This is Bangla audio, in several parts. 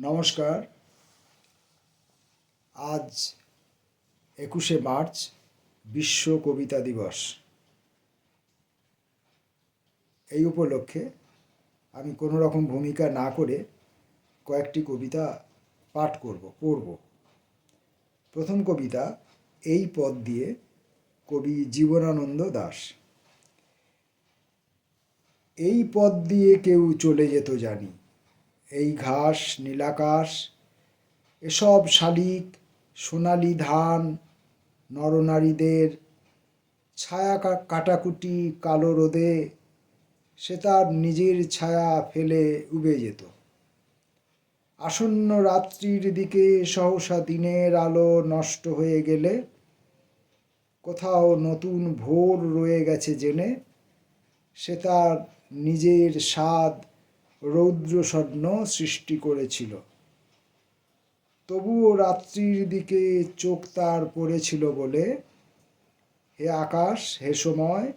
নমস্কার। আজ একুশে মার্চ বিশ্ব কবিতা দিবস। এই উপলক্ষে আমি কোনো রকম ভূমিকা না করে কয়েকটি কবিতা পাঠ করব, পড়ব। প্রথম কবিতা, এই পদ দিয়ে কবি জীবনানন্দ দাস। এই পদ দিয়ে কেউ চলে যেত জানি এই ঘাস, নীলাকাশ, এসব শালিক, সোনালি ধান, নরনারীদের ছায়া কাটাকুটি কালো রোদে সে তার নিজের ছায়া ফেলে উবে যেত। আসন্ন রাত্রির দিকে সহসা দিনের আলো নষ্ট হয়ে গেলে কোথাও নতুন ভোর রয়ে গেছে জেনে সে তার নিজের স্বাদ রৌদ্র স্বপ্ন সৃষ্টি করেছিল। তবুও রাত্রির দিকে চোখ তার পড়েছিল বলে, হে আকাশ, হে সময়,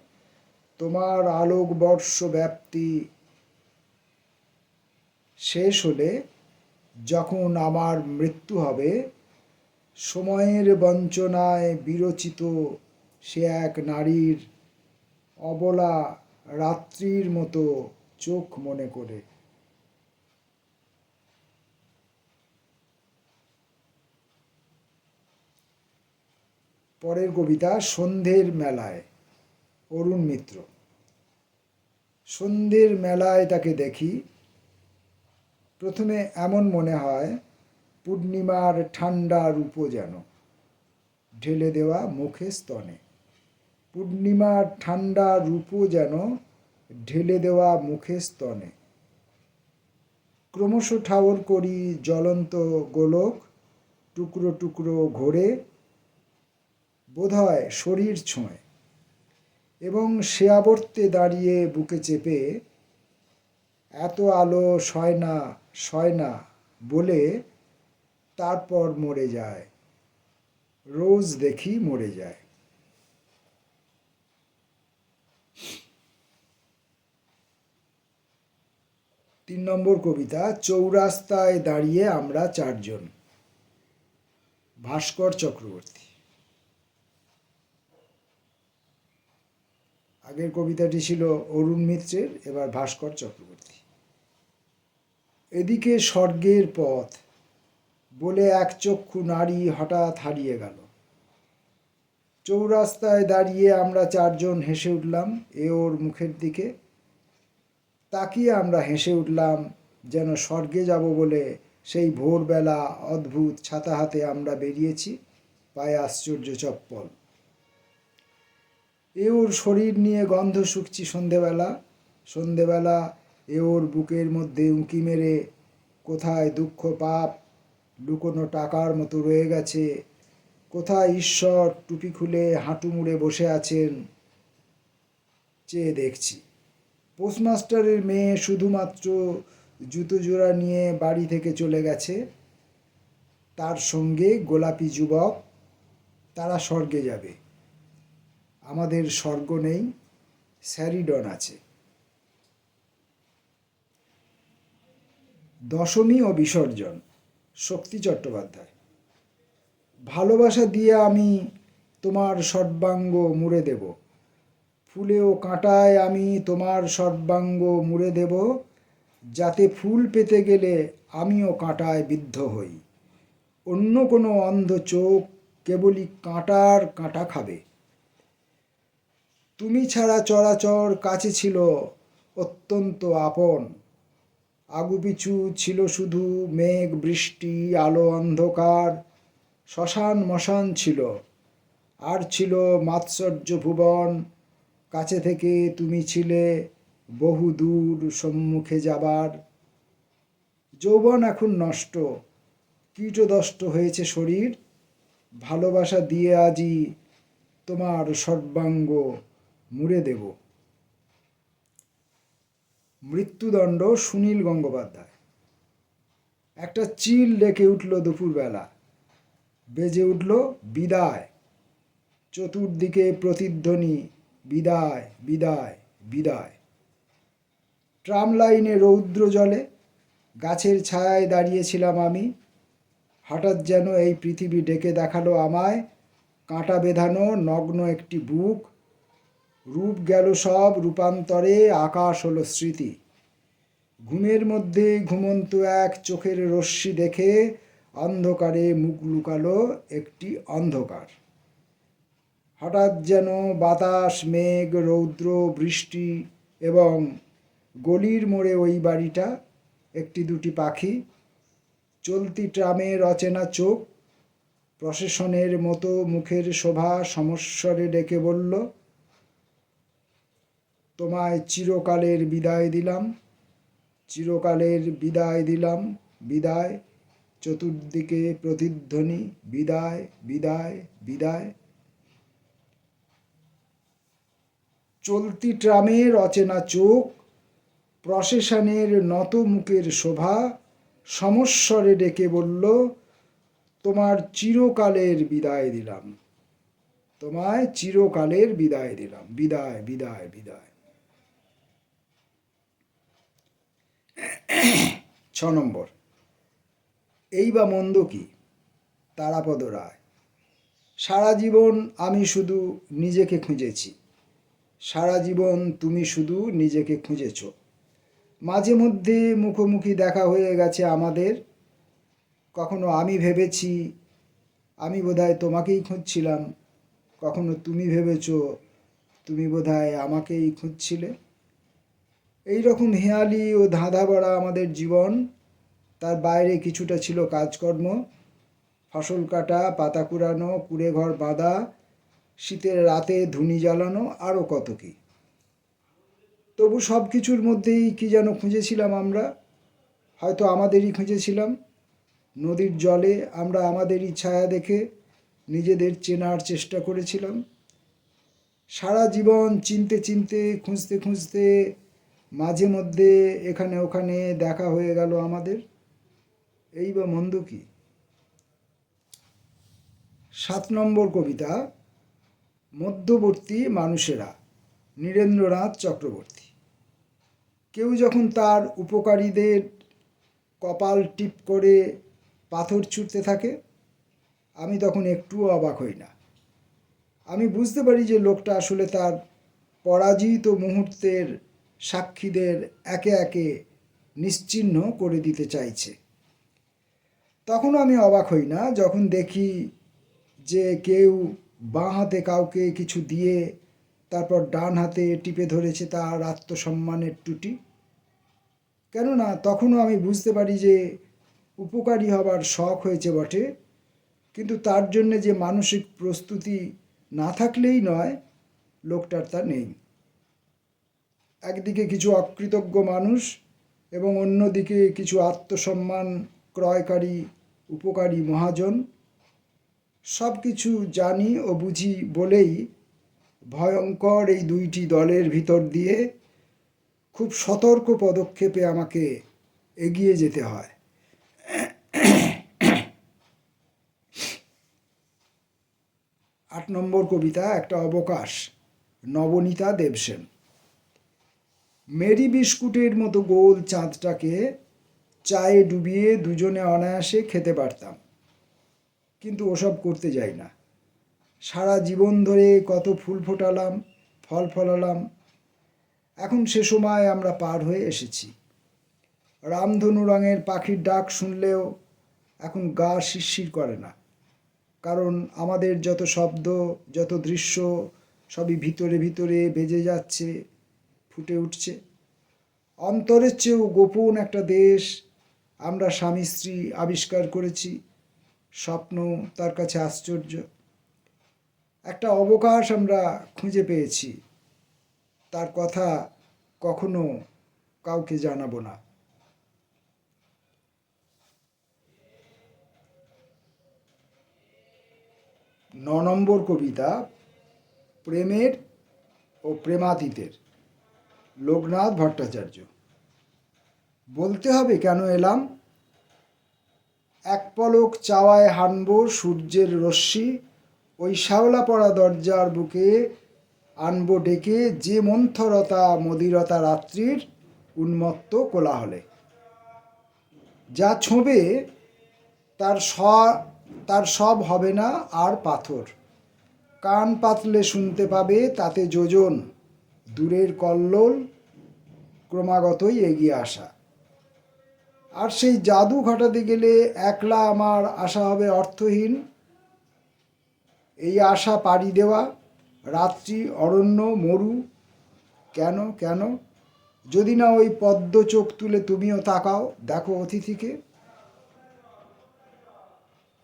তোমার আলোকবর্ষ ব্যাপ্তি শেষ হলে যখন আমার মৃত্যু হবে, সময়ের বঞ্চনায় বিরচিত সে এক নারীর অবলা রাত্রির মতো চোখ মনে করে। পরের কবিতা সন্ধ্যের মেলায়, অরুণ মিত্র। সন্ধ্যের মেলায় তাকে দেখি, প্রথমে এমন মনে হয়, পূর্ণিমার ঠান্ডা রূপ যেন, ঢেলে দেওয়া মুখে স্তনে। পূর্ণিমার ঠান্ডা রূপ যেন, ঢেলে দেওয়া মুখে স্তনে। ক্রমশ ঠাওর করি জ্বলন্ত গোলক, টুকরো টুকরো ঘোরে বোধহয় শরীর ছোঁয় এবং সে আবর্তে দাঁড়িয়ে বুকে চেপে, এত আলো সয় না সয় না বলে তারপর মরে যায়। রোজ দেখি মরে যায়। তিন নম্বর কবিতা, চৌরাস্তায় দাঁড়িয়ে আমরা চারজন ভাস্কর চক্রবর্তী। আগের কবিতাটি ছিল অরুণ মিত্রের, এবার ভাস্কর চক্রবর্তী। এদিকে স্বর্গের পথ, বলে এক চক্ষু নারী হঠাৎ হারিয়ে গেল। চৌরাস্তায় দাঁড়িয়ে আমরা চারজন হেসে উঠলাম এ ওর মুখের দিকে। তাকিয়ে আমরা হেসে উঠলাম, যেন স্বর্গে যাব বলে সেই ভোরবেলা অদ্ভুত ছাতা হাতে আমরা বেরিয়েছি, পায়ে আশ্চর্য চপ্পল। এ ওর শরীর নিয়ে গন্ধ শুকছি সন্ধেবেলা। সন্ধেবেলা এ ওর বুকের মধ্যে উঁকি মেরে কোথায় দুঃখ পাপ লুকোনো টাকার মতো রয়ে গেছে? কোথায় ঈশ্বর টুপি খুলে হাঁটু মুড়ে বসে আছেন? চেয়ে দেখছি। পোস্টমাস্টারের মেয়ে শুধুমাত্র জুতো জোড়া নিয়ে বাড়ি থেকে চলে গেছে। তার সঙ্গে গোলাপি যুবক, তারা স্বর্গে যাবে। আমাদের স্বর্গ নেই, স্যারিডন আছে। দশমী ও বিসর্জন, শক্তি চট্টোপাধ্যায়। ভালোবাসা দিয়ে আমি তোমার সর্বাঙ্গ মুড়ে দেব। ফুলে ও কাঁটায় আমি তোমার সর্বাঙ্গ মুড়ে দেব। যাতে ফুল পেতে গেলে আমিও কাঁটায় বিদ্ধ হই। অন্য কোনো অন্ধ চোখ কেবলই কাঁটার কাঁটা খাবে। তুমি ছাড়া চরাচর কাছে ছিল অত্যন্ত আপন। আগুপিছু ছিল শুধু মেঘ, বৃষ্টি, আলো, অন্ধকার, শ্মশান মশান ছিল। আর ছিল মাৎসর্য ভুবন, কাছে থেকে তুমি ছিলে বহু দূর সম্মুখে যাবার। যৌবন এখন নষ্ট, কীটদষ্ট হয়েছে শরীর। ভালোবাসা দিয়ে আজই তোমার সর্বাঙ্গ মুড়ে দেব। মৃত্যুদণ্ড সুনীল গঙ্গোপাধ্যায়। একটা চিল ডেকে উঠল দুপুরবেলা। বেজে উঠল বিদায়। চতুর্দিকে প্রতিধ্বনি, বিদায় বিদায় বিদায়। ট্রাম লাইনে রৌদ্র জলে গাছের ছায়ায় দাঁড়িয়েছিলাম আমি। হঠাৎ যেন এই পৃথিবী ডেকে দেখাল আমায়। কাঁটা বেঁধানো, নগ্ন একটি বুক। রূপ গেল সব রূপান্তরে, আকাশ হলো স্মৃতি। ঘুমের মধ্যে ঘুমন্ত এক চোখের রশ্মি দেখে অন্ধকারে মুখ লুকালো একটি অন্ধকার। হঠাৎ যেন বাতাস, মেঘ, রৌদ্র, বৃষ্টি এবং গলির মোড়ে ওই বাড়িটা, একটি দুটি পাখি, চলতি ট্রামের অচেনা চোখ, প্রশাসনের মতো মুখের শোভা সমস্বরে ডেকে বলল তোমায় চিরকালের বিদায় দিলাম, চিরকালের বিদায় দিলাম, বিদায়। চতুর্দিকে প্রতিধ্বনি, বিদায় বিদায় বিদায়। চলতি ট্রামের অচেনা চোখ প্রশাসনের নত মুখের শোভা, সমস্বরে ডেকে বলল, তোমার চিরকালের বিদায় দিলাম। তোমায় চিরকালের বিদায় দিলাম। বিদায় বিদায় বিদায়। ছ নম্বর। এই বা মন্দ কি? তারাপদ রায়। সারা জীবন আমি শুধু নিজেকে খুঁজেছি। সারা জীবন তুমি শুধু নিজেকে খুঁজেছ। মাঝে মধ্যে মুখোমুখি দেখা হয়ে গেছে আমাদের। কখনো আমি ভেবেছি, আমি বোধহয় তোমাকেই খুঁজছিলাম। কখনো তুমি ভেবেছ, তুমি বোধহয় আমাকেই খুঁজছিলে। এই রকম হেয়ালি ও ধাঁধা ভরা আমাদের জীবন। তার বাইরে কিছুটা ছিল কাজকর্ম। ফসল কাটা, পাতা কুড়ানো কুড়ে ঘর বাঁধা, শীতের রাতে ধুনি জ্বালানো আরও কত কী। তবু সব কিছুর মধ্যেই কি যেন খুঁজেছিলাম আমরা। হয়তো আমাদেরই খুঁজেছিলাম। নদীর জলে আমরা আমাদেরই ছায়া দেখে নিজেদের চেনার চেষ্টা করেছিলাম। সারা জীবন চিনতে চিনতে, খুঁজতে খুঁজতে মাঝে মধ্যে এখানে ওখানে দেখা হয়ে গেল আমাদের। এই বা মন্দ কি? সাত নম্বর কবিতা, মধ্যবর্তী মানুষেরা, নীরেন্দ্রনাথ চক্রবর্তী। কেউ যখন তার উপকারীদের কপাল টিপ করে পাথর ছুটতে থাকে, আমি তখন একটুও অবাক হই না। আমি বুঝতে পারি যে লোকটা আসলে তার পরাজিত মুহূর্তের সাক্ষীদের একে একে নিশ্চিহ্ন করে দিতে চাইছে। তখনও আমি অবাক হই না, যখন দেখি যে কেউ বাঁ হাতে কাউকে কিছু দিয়ে তারপর ডান হাতে টিপে ধরেছে তার আত্মসম্মানের টুটি। কেননা তখনও আমি বুঝতে পারি যে উপকারী হবার শখ হয়েছে বটে, কিন্তু তার জন্যে যে মানসিক প্রস্তুতি না থাকলেই নয়, লোকটার তা নেই। একদিকে কিছু অকৃতজ্ঞ মানুষ এবং অন্যদিকে কিছু আত্মসম্মান ক্রয়কারী, উপকারী মহাজন। সব কিছু জানি ও বুঝি বলেই ভয়ঙ্কর এই দুইটি দলের ভিতর দিয়ে খুব সতর্ক পদক্ষেপে আমাকে এগিয়ে যেতে হয়। আট নম্বর কবিতা, একটা অবকাশ, নবনীতা দেবসেন। মেরি বিস্কুটের মতো গোল চাঁদটাকে চায়ে ডুবিয়ে দুজনে অনায়াসে খেতে পারতাম। কিন্তু ওসব করতে যাই না। সারা জীবন ধরে কত ফুল ফোটালাম, ফল ফলালাম। এখন সে সময় আমরা পার হয়ে এসেছি। রামধনু রঙের পাখির ডাক শুনলেও এখন গা শিরশির করে না। কারণ আমাদের যত শব্দ, যত দৃশ্য সবই ভিতরে ভিতরে বেজে যাচ্ছে। ফুটে উঠছে। অন্তরের চেয়েও গোপন একটা দেশ আমরা স্বামী, স্ত্রী আবিষ্কার করেছি। স্বপ্ন তার কাছে আশ্চর্য। একটা অবকাশ আমরা খুঁজে পেয়েছি। তার কথা কখনো কাউকে জানাব না। ন নম্বর কবিতা, প্রেমের ও প্রেমাতীতের। লোকনাথ ভট্টাচার্য। বলতে হবে কেন এলাম? এক পলক চাওয়ায় হানব সূর্যের রশ্মি, ওই শ্যাওলা পড়া দরজার বুকে আনব ডেকে যে মন্থরতা মদিরতা রাত্রির উন্মত্ত কোলাহলে। যা ছোঁবে, তার স তার সব হবে না আর পাথর। কান পাতলে শুনতে পাবে তাতে যোজন। দূরের কল্লোল ক্রমাগতই এগিয়ে আসা। আর সেই জাদু ঘটাতে গেলে একলা আমার আশা হবে অর্থহীন। এই আশা পাড়ি দেওয়া, রাত্রি, অরণ্য, মরু, কেন কেন? যদি না ওই পদ্ম চোখ তুলে তুমিও তাকাও, দেখো অতিথিকে।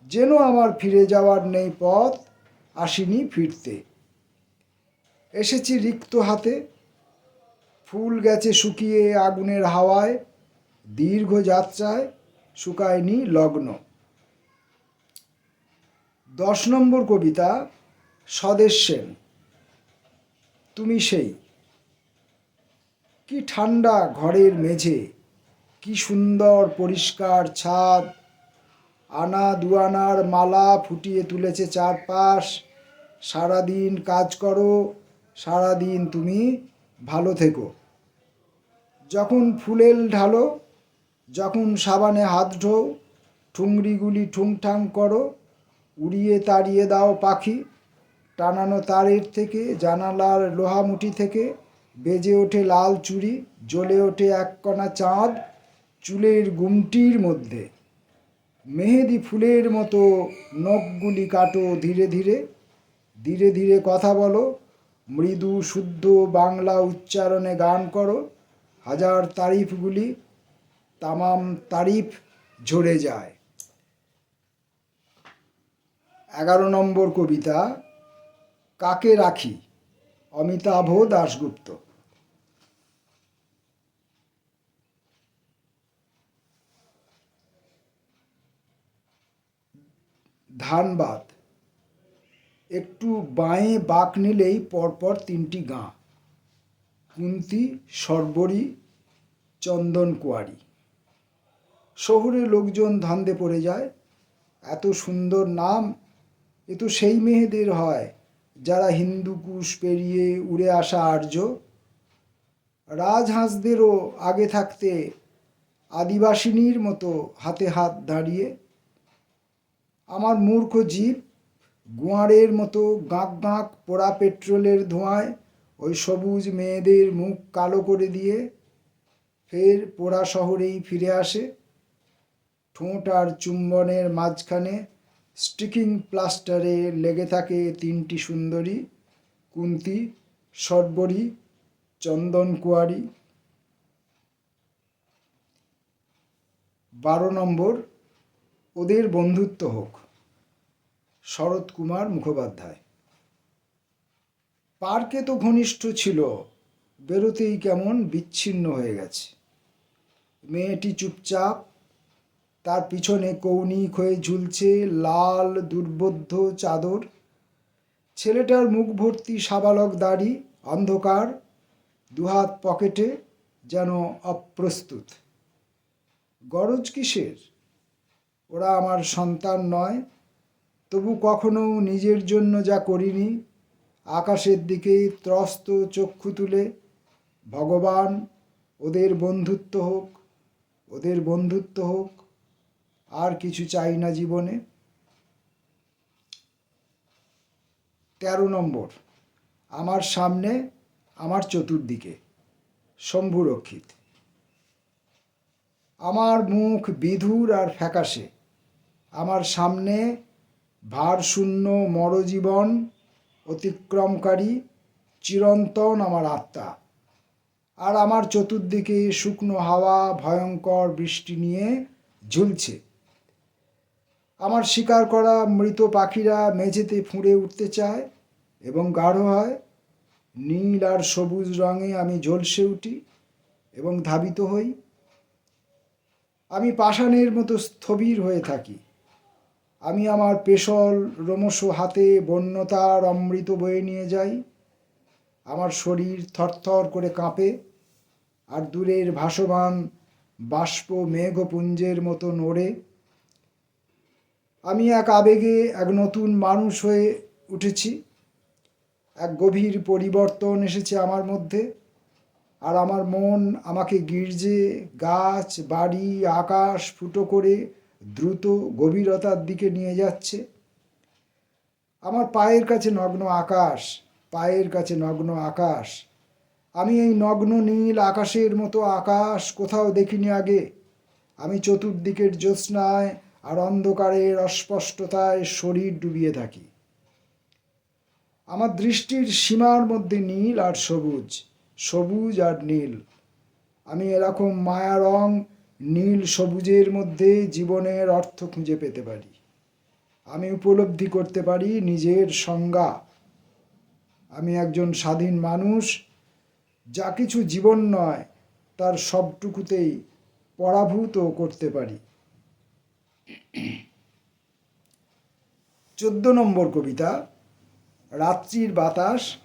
যেন আমার ফিরে যাওয়ার নেই পথ, আসিনি ফিরতে। এসেছি রিক্ত হাতে। ফুল গেছে শুকিয়ে আগুনের হাওয়ায়, দীর্ঘ যাত্রায় শুকায়নি লগ্ন। দশ নম্বর কবিতা, স্বদেশ সেন। তুমি সেই। কি ঠান্ডা ঘরের মেঝে, কি সুন্দর পরিষ্কার ছাদ, আনা দুয়ানার মালা ফুটিয়ে তুলেছে চারপাশ, সারাদিন কাজ করো সারাদিন তুমি ভালো থেকো। যখন ফুলেল ঢালো, যখন সাবানে হাত ঢোও, ঠুংরিগুলি ঠুংঠাং করো, উড়িয়ে তাড়িয়ে দাও পাখি, টানানো তারের থেকে, জানালার লোহামুটি থেকে, বেজে ওঠে লাল চুড়ি, জ্বলে ওঠে এক কণা চাঁদ চুলের গুমটির মধ্যে। মেহেদি ফুলের মতো নখগুলি কাটো ধীরে ধীরে ধীরে ধীরে কথা বলো মৃদু শুদ্ধ বাংলা উচ্চারণে গান করো। হাজার তারিফগুলি তামাম তারিফ ঝরে যায়। এগারো নম্বর কবিতা, কাকে রাখি? অমিতাভ দাশগুপ্ত। ধানবাদ। একটু বাঁয়ে বাঁক নিলেই পরপর তিনটি গাঁ। কুন্তি, সর্বরী চন্দন কুয়ারি শহরে লোকজন ধান্দে পড়ে যায়। এত সুন্দর নাম, এ তো সেই মেয়েদের হয়, যারা হিন্দুকুশ পেরিয়ে উড়ে আসা আর্য। রাজহাঁসদেরও আগে থাকতে আদিবাসিনীর মতো হাতে হাত দাঁড়িয়ে। আমার মূর্খ জীব গোয়ারের মতো গাঁক গাঁক পোড়া পেট্রোলের ধোঁয়ায় ওই সবুজ মেয়েদের মুখ কালো করে দিয়ে ফের পোড়া শহরেই ফিরে আসে। ঠোঁট আর চুম্বনের মাঝখানে স্টিকিং প্লাস্টারে লেগে থাকে তিনটি সুন্দরী, কুন্তি, সর্বরী, চন্দন কুয়ারি। বারো নম্বর, ওদের বন্ধুত্ব হোক। শরৎ কুমার মুখোপাধ্যায়। পার্কে তো ঘনিষ্ঠ ছিল, বেরোতেই কেমন বিচ্ছিন্ন হয়ে গেছে। মেয়েটি চুপচাপ, তার পিছনে কৌণিক হয়ে ঝুলছে লাল দুর্বোধ্য চাদর। ছেলেটার মুখ ভর্তি সাবালক দাড়ি অন্ধকার, দুহাত পকেটে যেন অপ্রস্তুত। গরজ কিসের? ওরা আমার সন্তান নয় তবু কখনো নিজের জন্য যা করিনি, আকাশের দিকে ত্রস্ত চক্ষু তুলে, ভগবান, ওদের বন্ধুত্ব হোক, ওদের বন্ধুত্ব হোক, আর কিছু চাই না জীবনে। তেরো নম্বর, আমার সামনে, আমার চতুর্দিকে, শম্ভু রক্ষিত। আমার মুখ বিধুর আর ফ্যাকাশে, আমার সামনে ভারশূন্য মরজীবন অতিক্রমকারী চিরন্তন আমার আত্মা। আর আমার চতুর্দিকে শুকনো হাওয়া, ভয়ঙ্কর বৃষ্টি নিয়ে ঝুলছে। আমার শিকার করা মৃত পাখিরা মেঝেতে ফুঁড়ে উঠতে চায় এবং গাঢ় হয়। নীল আর সবুজ রঙে আমি ঝলসে উঠি এবং ধাবিত হই। আমি পাষাণের মতো স্থবির হয়ে থাকি। আমি আমার পেশল রোমশ হাতে বন্যতার অমৃত বয়ে নিয়ে যাই। আমার শরীর থরথর করে কাঁপে আর দূরের ভাসমান বাষ্প মেঘপুঞ্জের মতো নড়ে। আমি এক আবেগে এক নতুন মানুষ হয়ে উঠেছি। এক গভীর পরিবর্তন এসেছে আমার মধ্যে আর আমার মন আমাকে গির্জে, গাছ, বাড়ি, আকাশ ফুটো করে দ্রুত গভীরতার দিকে নিয়ে যাচ্ছে। আমার পায়ের কাছে নগ্ন আকাশ, পায়ের কাছে নগ্ন আকাশ। আমি এই নগ্ন নীল আকাশের মতো আকাশ কোথাও দেখিনি আগে। আমি চতুর্দিকের জ্যোৎস্নায় আর অন্ধকারের অস্পষ্টতায় শরীর ডুবিয়ে থাকি। আমার দৃষ্টির সীমার মধ্যে নীল আর সবুজ সবুজ আর নীল। আমি এরকম মায়া রং নীল সবুজের মধ্যে জীবনের অর্থ খুঁজে পেতে পারি। আমি উপলব্ধি করতে পারি নিজের সংজ্ঞা। আমি একজন স্বাধীন মানুষ, যা কিছু জীবন নয়, তার সবটুকুতেই পরাভূত করতে পারি। চোদ্দ নম্বর কবিতা, রাত্রির বাতাস,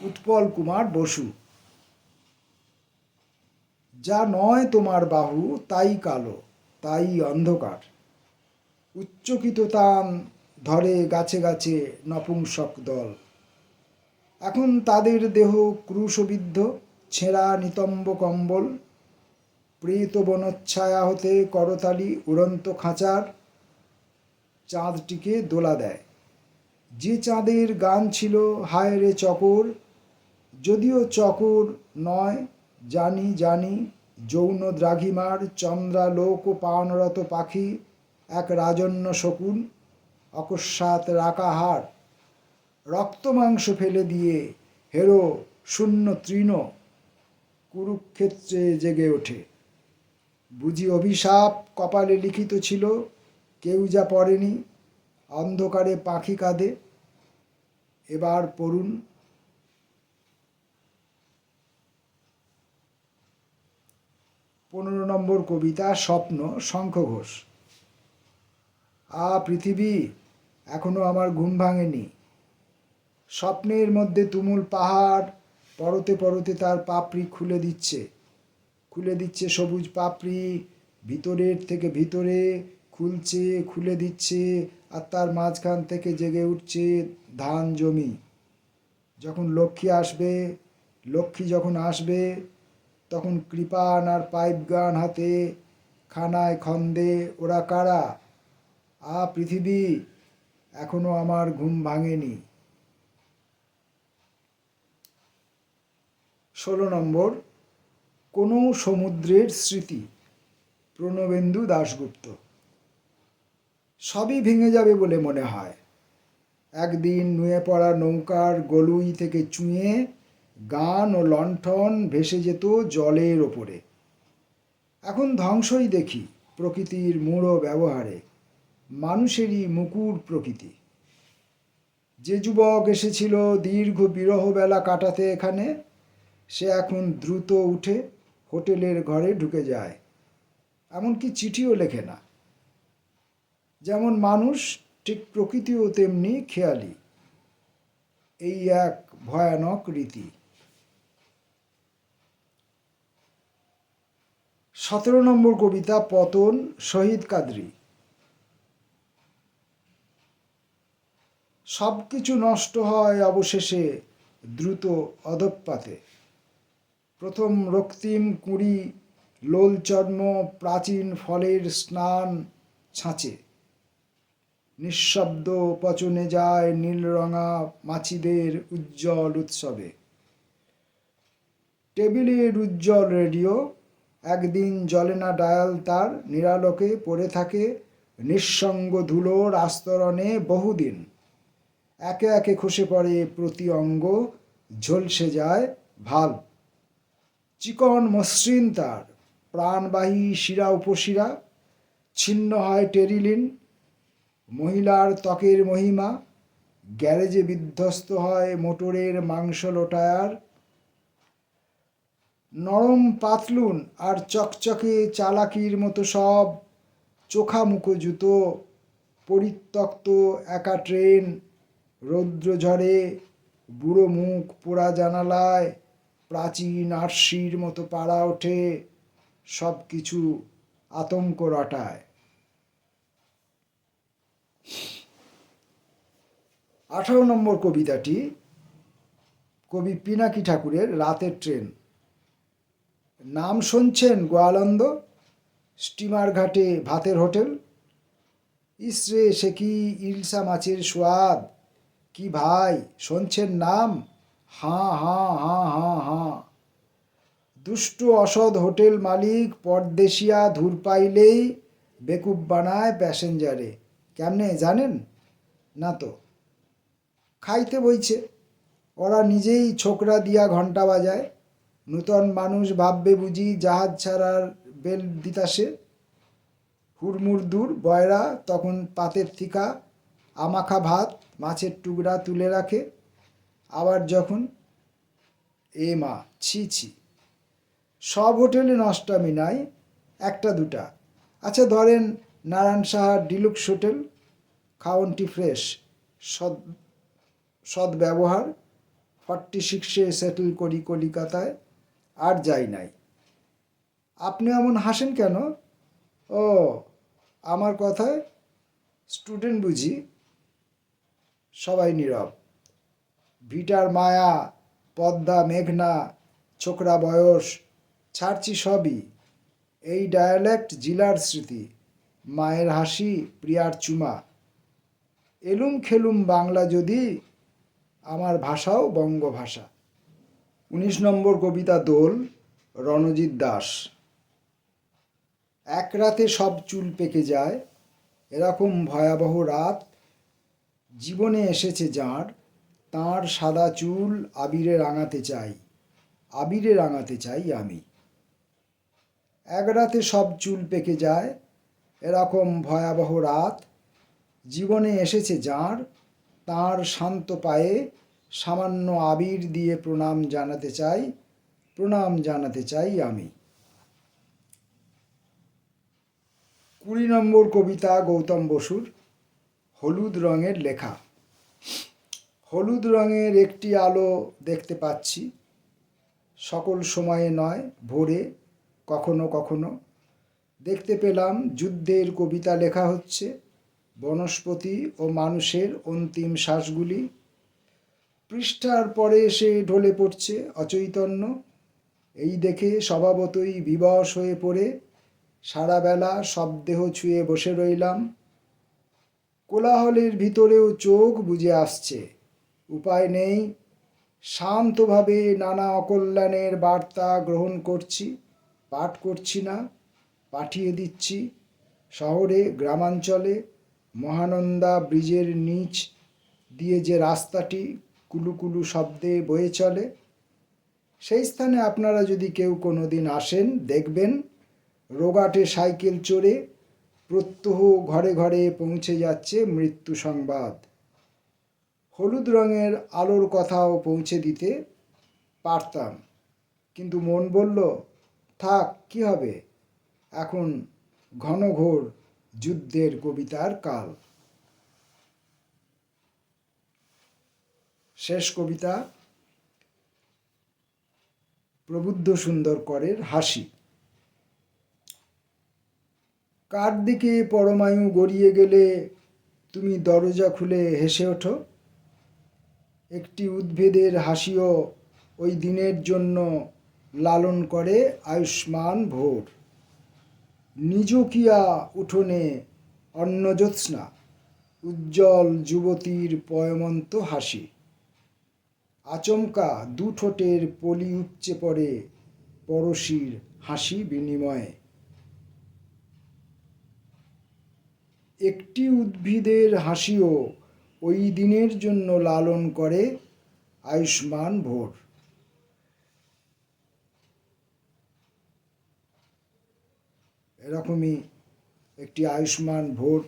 উৎপল কুমার বসু। যা নয় তোমার বাহু, তাই কালো, তাই অন্ধকার। উচ্চকিত তান ধরে গাছে গাছে নপুংসক দল। এখন তাদের দেহ ক্রুশবিদ্ধ, ছেঁড়া নিতম্ব কম্বল। প্রেত বনচ্ছায়া হতে করতালি উড়ন্ত খাঁচার। চাঁদটিকে দোলা দেয়। যে চাঁদের গান ছিল, হায় রে চকর, যদিও চকর নয় জানি জানি, যৌন দ্রাঘিমার চন্দ্রালোক পানরত পাখি এক রাজন্য শকুন, অকস্মাৎ রাকাহার। রক্ত মাংস ফেলে দিয়ে হেরো শূন্য তৃণ, কুরুক্ষেত্রে জেগে ওঠে। বুঝি অভিশাপ কপালে লিখিত ছিল, কেউ যা পড়েনি, অন্ধকারে পাখি কাঁদে। এবার পড়ুন। পনেরো নম্বর কবিতা স্বপ্ন শঙ্খ ঘোষ আ পৃথিবী এখনও আমার ঘুম ভাঙেনি। স্বপ্নের মধ্যে তুমুল পাহাড়, পরতে পরতে তার পাপড়ি খুলে দিচ্ছে। খুলে দিচ্ছে সবুজ পাপড়ি, ভিতরের থেকে ভিতরে খুলছে, খুলে দিচ্ছে আর তার মাঝখান থেকে জেগে উঠছে ধান জমি। যখন লক্ষ্মী আসবে, লক্ষ্মী যখন আসবে তখন কৃপান আর পাইপ গান হাতে, খানায় খন্দে, ওরা কারা? আ পৃথিবী এখনও আমার ঘুম ভাঙেনি। ষোলো নম্বর, কোনো সমুদ্রের স্মৃতি, প্রণবেন্দু দাশগুপ্ত। সবই ভেঙে যাবে বলে মনে হয়। একদিন নুয়ে পড়া নৌকার গলুই থেকে চুঁয়ে গান ও লণ্ঠন ভেসে যেত জলের ওপরে। এখন ধ্বংসই দেখি প্রকৃতির মূঢ় ব্যবহারে, মানুষেরই মুকুর প্রকৃতি। যে যুবক এসেছিল দীর্ঘ বিরহ বেলা কাটাতে এখানে, সে এখন দ্রুত উঠে হোটেলের ঘরে ঢুকে যায়। এমনকি চিঠিও লেখে না। যেমন মানুষ ঠিক প্রকৃতিও তেমনি খেয়ালি। এই এক ভয়ানক রীতি। সতেরো নম্বর কবিতা পতন শহীদ কাদরি। সব কিছু নষ্ট হয় অবশেষে দ্রুত অধঃপাতে। প্রথম রক্তিম কুঁড়ি, লোল চর্ম, প্রাচীন ফলের স্নান, ছাঁচে। নিঃশব্দ পচনে যায় নীলরঙা মাছিদের উজ্জ্বল উৎসবে। টেবিলের উজ্জ্বল রেডিও একদিন জলে না ডায়াল তার নিরালোকে পড়ে থাকে নিঃসঙ্গ ধুলোর আস্তরণে বহুদিন। একে একে খসে পড়ে প্রতি অঙ্গ, ঝলসে যায় ভালো। চিকন মসৃণ তার, প্রাণবাহী শিরা উপশিরা, ছিন্ন হয় টেরিলিন, মহিলার ত্বকের মহিমা, গ্যারেজে বিধ্বস্ত হয় মোটরের মাংস লোটায়ার নরম পাতলুন আর চকচকে চালাকির মতো সব চোখামুখো জুতো, পরিত্যক্ত একা ট্রেন রৌদ্র ঝড়ে বুড়ো মুখ, পোড়া জানালায়, প্রাচীন আরশির মতো পাড়া ওঠে সব কিছু আতঙ্ক রটায়। আঠারো নম্বর কবিতাটি কবি পিনাকি ঠাকুরের রাতের ট্রেন। নাম শুনছেন গোয়ালন্দ, স্টিমার ঘাটে ভাতের হোটেল? ইসরে, সে কি ইলসা মাছের স্বাদ? কি ভাই, শুনছেন নাম? হাঁ হাঁ হাঁ হাঁ হাঁ। দুষ্ট অসৎ হোটেল মালিক পরদেশিয়া ধূর পাইলেই বেকুব বানায় প্যাসেঞ্জারে। কেমনে, জানেন? না তো। খাইতে বইছে। ওরা নিজেই ছোকরা দিয়া ঘণ্টা বাজায়। নূতন মানুষ ভাববে বুঝি জাহাজ ছাড়ার বেল দিতাসে। হুড়মুড় দূর বয়রা তখন পাতের থিকা, আমাখা ভাত মাছের টুকরা তুলে রাখে। আবার যখন, এ মা, ছি ছি। সব হোটেলে নষ্টামি নাই, একটা দুটা। আচ্ছা ধরেন নারায়ণ সাহার ডিলুক্স হোটেল, খাওনটি ফ্রেশ, সদ সদ ব্যবহার ফর্টি সিক্সে সেটেল করি কলিকাতায়। আর যাই নাই। আপনি এমন হাসেন কেন? ও, আমার কথায় স্টুডেন্ট বুঝি সবাই নীরব। ভিটার মায়া, পদ্মা, মেঘনা, ছোকরা বয়স, ছাড়ছি সবই। এই ডায়ালেক্ট জিলার স্মৃতি, মায়ের হাসি, প্রিয়ার চুমা। এলুম খেলুম বাংলা যদি, আমার ভাষাও বঙ্গভাষা। উনিশ নম্বর কবিতা দোল, রণজিৎ দাস। এক রাতে সব চুল পেকে যায়, এরকম ভয়াবহ রাত জীবনে এসেছে যাঁর। তাঁর সাদা চুল আবিরে রাঙাতে চাই, আবিরে রাঙাতে চাই আমি। এক রাতে সব চুল পেকে যায়, এরকম ভয়াবহ রাত জীবনে এসেছে যাঁর। তাঁর শান্ত পায়ে সামান্য আবির দিয়ে প্রণাম জানাতে চাই, প্রণাম জানাতে চাই আমি। কুড়ি নম্বর কবিতা গৌতম বসুর, হলুদ রঙের লেখা। হলুদ রঙের একটি আলো দেখতে পাচ্ছি। সকল সময়ে নয়, ভোরে, কখনো কখনো। দেখতে পেলাম যুদ্ধের কবিতা লেখা হচ্ছে, বনস্পতি ও মানুষের অন্তিম শ্বাসগুলি। পৃষ্ঠার পরে এসে ঢলে পড়ছে অচৈতন্য। এই দেখে স্বভাবতই বিবশ হয়ে পড়ে। সারা বেলা সব দেহ ছুঁয়ে বসে রইলাম। কোলাহলের ভিতরেও চোখ বুঝে আসছে। উপায় নেই। শান্তভাবে নানা অকল্যাণের বার্তা গ্রহণ করছি, পাঠ করছি না, পাঠিয়ে দিচ্ছি। শহরে, গ্রামাঞ্চলে, মহানন্দা ব্রিজের নিচ দিয়ে যে রাস্তাটি কুলুকুলু শব্দে বয়ে চলে। সেই স্থানে আপনারা যদি কেউ কোনো দিন আসেন, দেখবেন রোগাটে সাইকেল চড়ে প্রত্যহ ঘরে ঘরে পৌঁছে যাচ্ছে মৃত্যু সংবাদ। হলুদ রঙের আলোর কথাও পৌঁছে দিতে পারতাম। কিন্তু মন বলল, থাক, কি হবে? এখন ঘনঘোর যুদ্ধের কবিতার কাল। শেষ কবিতা, প্রবুদ্ধ সুন্দর করের হাসি। কার দিকে পরমায়ু গড়িয়ে গেলে তুমি দরজা খুলে হেসে ওঠো? একটি উদ্ভিদের হাসিও ওই দিনের জন্য লালন করে আয়ুষ্মান ভোর। নিজকিয়া উঠোনে অন্নজ্যোৎস্না, উজ্জ্বল যুবতীর পয়মন্ত হাসি। আচমকা দু ঠোঁটের পলি উপচে পড়ে পরশির হাসি বিনিময়ে। একটি উদ্ভিদের হাসিও ওই দিনের জন্য লালন করে আয়ুষ্মান ভোর। এরকমই একটি আয়ুষ্মান ভোর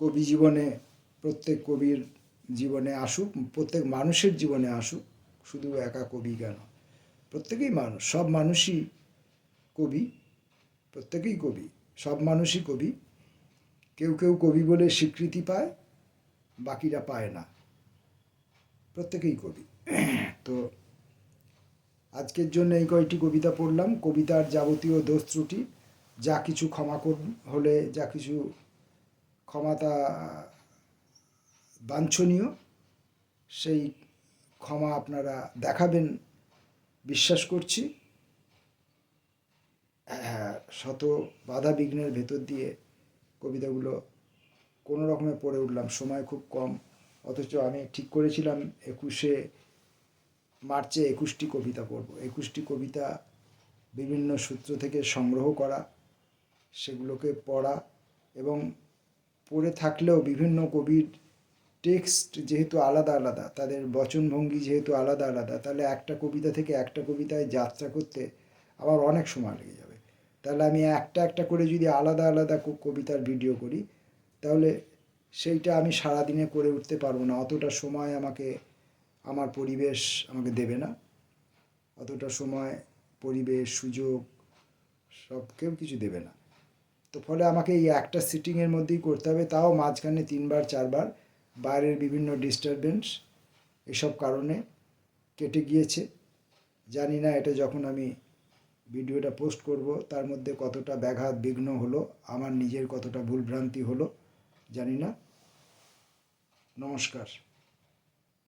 কবি জীবনে প্রত্যেক কবির জীবনে আসুক, প্রত্যেক মানুষের জীবনে আসুক, শুধু একা কবি কেন? প্রত্যেকেই মানুষ, সব মানুষই কবি, প্রত্যেকেই কবি, সব মানুষই কবি। কেউ কেউ কবি বলে স্বীকৃতি পায়, বাকিরা পায় না। প্রত্যেকেই কবি। তো আজকের জন্য এই কয়টি কবিতা পড়লাম। কবিতার যাবতীয় দোষ ত্রুটি, যা কিছু ক্ষমা কর হলে, যা কিছু ক্ষমাতা বাঞ্ছনীয়। সেই ক্ষমা আপনারা দেখাবেন, বিশ্বাস করছি। হ্যাঁ শত বাধা বিঘ্নের ভেতর দিয়ে কবিতাগুলো কোনো রকমে পড়ে উঠলাম। সময় খুব কম, অথচ আমি ঠিক করেছিলাম একুশে মার্চে একুশটি কবিতা পড়ব। একুশটি কবিতা বিভিন্ন সূত্র থেকে সংগ্রহ করা, সেগুলোকে পড়া এবং পড়ে থাকলেও বিভিন্ন কবির টেক্সট যেহেতু আলাদা আলাদা, তাদের বচনভঙ্গি যেহেতু আলাদা আলাদা, তাহলে একটা কবিতা থেকে একটা কবিতায় যাত্রা করতে আবার অনেক সময় লেগে যাবে। তাহলে আমি একটা একটা করে যদি আলাদা আলাদা কবিতার ভিডিও করি, তাহলে সেইটা আমি সারাদিনে করে উঠতে পারব না, অতটা সময় আমাকে, আমার পরিবেশ আমাকে দেবে না। অতটা সময়, পরিবেশ, সুযোগ সব কেউ কিছু দেবে না। তো ফলে আমাকে এই একটা সিটিংয়ের মধ্যেই করতে হবে, তাও মাঝখানে তিনবার, চারবার। বাইরের বিভিন্ন ডিস্টারবেন্স এসব কারণে কেটে গিয়েছে। জানি না এটা যখন আমি ভিডিওটা পোস্ট করব, তার মধ্যে কতটা ব্যাঘাত বিঘ্ন হলো, আমার নিজের কতটা ভুলভ্রান্তি হলো, জানি না। নমস্কার।